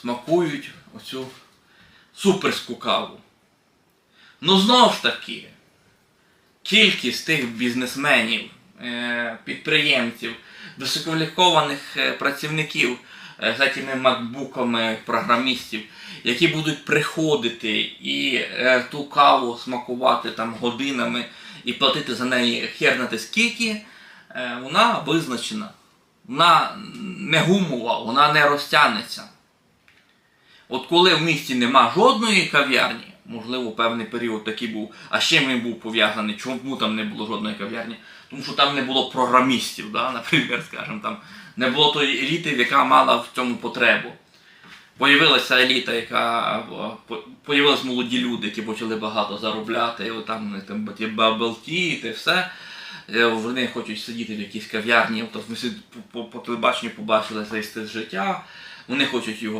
смакують оцю суперську каву. Ну знову ж таки, кількість тих бізнесменів, е, підприємців, висококваліфікованих е, працівників е, з цими макбуками програмістів, які будуть приходити і ту каву смакувати там годинами і платити за неї хер знати скільки, вона визначена. Вона не гумова, вона не розтягнеться. От коли в місті нема жодної кав'ярні, можливо, певний період такий був, а чим він був пов'язаний, чому там не було жодної кав'ярні? Тому що там не було програмістів, да, наприклад, скажімо, там не було тої еліти, яка мала в цьому потребу. Появилася еліта, яка о, по- появились молоді люди, які почали багато заробляти, і там ті бабелті, і все. Е, Вони хочуть сидіти в якійсь кав'ярні, тобто ми по, по телебаченню побачили цей стиль життя, вони хочуть його